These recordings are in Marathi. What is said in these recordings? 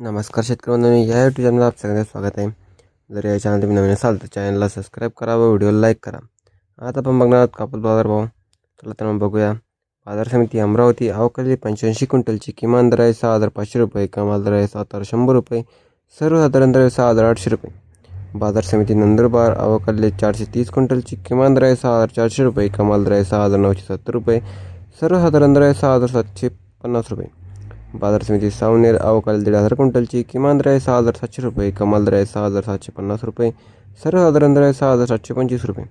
नमस्कार शेतकरी बांधवांनो या यूट्यूब चॅनलला आप सगळ्यांचं स्वागत आहे. जर या चॅनल तुम्ही नवीन असाल तर चॅनलला सबस्क्राईब करा व व्हिडिओला लाईक करा. आता आपण बघणार आहोत बाज़ार भाव. चला तर मग बघूया. बाज़ार समिती अमरावती अवकाळी पंच्याऐंशी क्विंटलची किमान दर आहे सहा हज़ार पाचशे रुपये, कमाल दर आहे सात हज़ार शंभर रुपये, सर्वसाधारण दर आहे सहा हज़ार आठशे रुपये. बाज़ार समिती नंदुरबार अवकाळी चारशे तीस क्विंटलची किमान दर आहे सहा हज़ार चारशे रुपये, कमाल दर आहे सहा हज़ार नऊशे सत्तर रुपये, सर्वसाधारण दर आहे सहा हज़ार सातशे पन्नास रुपये. बाज़ार समिती सावनेर अवकाळी दीड हज़ार क्विंटलची किमान दर आहे सहा हज़ार सातशे रुपये कमाल दर आहे सहा हज़ार सातशे पन्नास रुपये सर्वसाधारण दर सहा हज़ार सातशे पंचवीस रुपये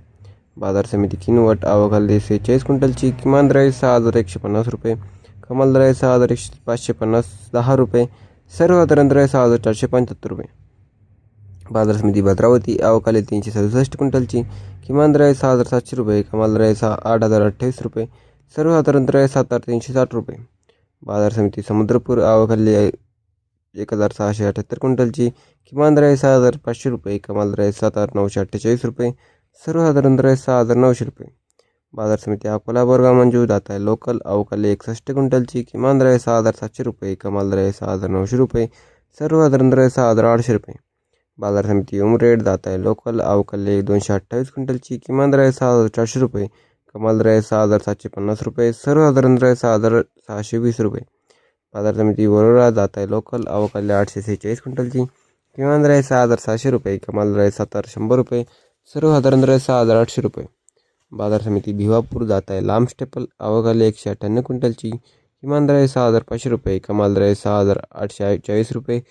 बाज़ार समिती किनवट अवकाळी सेहेचाळीस क्विंटलची किमान दर सहा हज़ार एकशे पन्नास रुपये कमाल दर सहा हज़ार एकशे पाचशे पन्नास दहा रुपये सर्वसाधारण दर सहा हज़ार चारशे पंच्याहत्तर रुपये बाज़ार समिती भद्रावती अवकाळी तीनशे सदुसष्ट क्विंटलची किमान दर सहा हज़ार सातशे रुपये कमाल दर सहा आठ हज़ार अठ्ठावीस रुपये सर्वसाधारण दर आहे सात हज़ार तीनशे साठ रुपये बाजार समिती समुद्रपूर अवकाळी एक हजार सहाशे अठ्याहत्तर क्विंटलची किमान दर आहे सहा हजार पाचशे रुपये कमाल दर आहे सात हजार नऊशे अठ्ठेचाळीस रुपये सर्वसाधारण दर आहे सहा हजार नऊशे रुपये. बाजार समिती अकोला बोरगाव मंजूर जात आहे लोकल अवकाली एकसष्ट क्विंटलची किमान दर आहे सहा हजार सातशे रुपये कमाल दर आहे सहा हजार नऊशे रुपये सर्वसाधारण दर आहे सहा हजार आठशे रुपये. बाजार समिती उमरेड जात आहे लोकल अवकाली दोनशे अठ्ठावीस क्विंटलची किमान दर आहे सहा हजार चारशे रुपये कमाल दर सहा हजार सातशे पन्नास रुपये. सर्वसाधारण दर सहा हजार सहाशे वीस रुपये. बाजार समिती वरोरा जात आहे लोकल. अवकाली आठशे सेहेचाळीस क्विंटलची. किमान दर सहा हजार सहाशे रुपये. कमाल दर सात हजार शंभर रुपये. सर्वसाधारण दर सहा हजार आठशे रुपये. बाजार समिती भिवापूर जात आहे लांब स्टेपल. अवकाली एकशे अठ्ठ्याण्णव क्विंटलची. किमान दर सहा हजार पाचशे रुपये. कमाल दर सहा हजार आठशे चाळीस रुपये.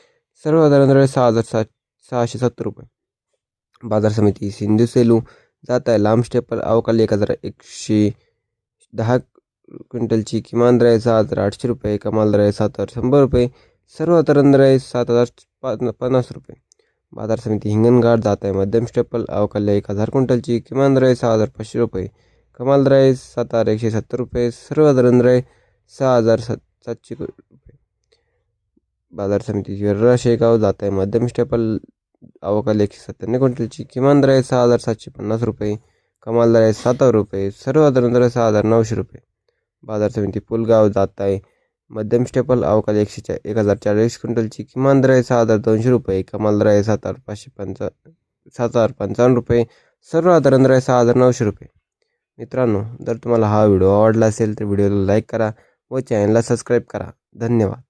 सर्वसाधारण दर सहा हजार सात सहाशे सत्तर रुपये. बाजार समिती सिंधू सेलू जात आहे लांब स्टेपल अवकाळी एक हजार एकशे दहा क्विंटलची किमान दर आहे सहा हजार आठशे रुपये कमाल दर आहे सात हजार शंभर रुपये सर्व दर आहे सात हजार पा पन्नास रुपये. बाजार समिती हिंगणघाट जात आहे मध्यम स्टेपल अवकाळी एक हजार क्विंटलची किमान दर आहे सहा हजार पाचशे रुपये कमाल दर आहे सात हजार एकशे सत्तर रुपये सर्व दर आहे सहा हजार सात सातशे रुपये. बाजार समिती वर्रा शेगाव जात आहे मध्यम स्टेपल अवकाल एकशे सत्त्याण्णव क्विंटलची किमान दर आहे सहा हजार सातशे पन्नास रुपये कमाल दर आहे सात हजार रुपये सर्वसाधारण दर सहा हजार नऊशे रुपये. बाजार समिती पुलगाव जात आहे. मध्यम स्टेपल अवकाल एकशे चा एक हजार चाळीस क्विंटलची किमान दर आहे सहा हजार दोनशे रुपये कमाल दर आहे सात हजार पाचशे पंचा सात हजार पंचावन्न रुपये सर्वसाधारण दर आहे सहा हजार नऊशे रुपये. मित्रांनो जर तुम्हाला हा व्हिडिओ आवडला असेल तर व्हिडिओला लाईक करा व चॅनलला सबस्क्राईब करा. धन्यवाद.